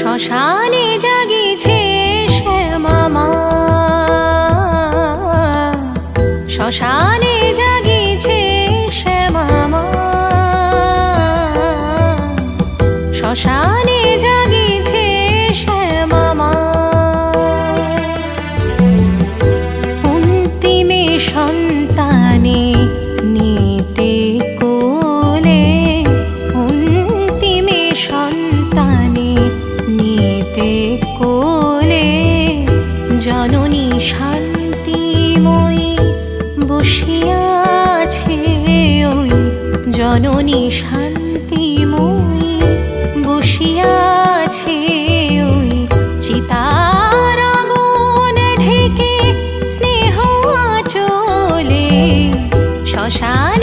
শ্মশানে জাগিছে শ্যামামা। শ্মশানে শান্তিময়ী বসিয়াছে ওই জননী শান্তিময়ী বসিয়াছে ওই চিতার আগুন ঢেকে স্নেহ চলে শ্মশান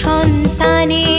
সন্তানে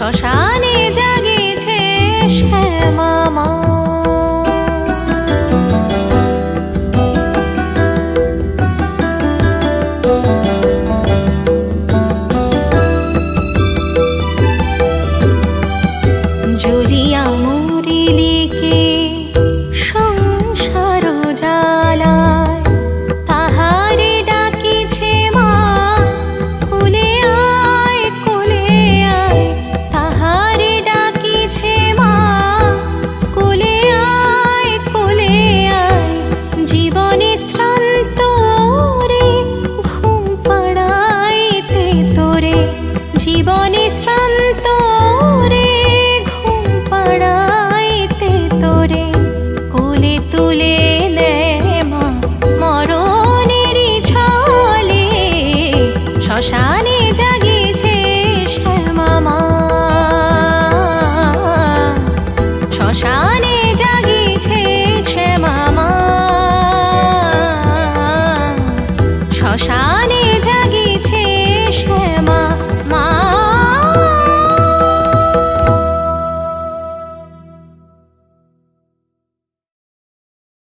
床上疗伤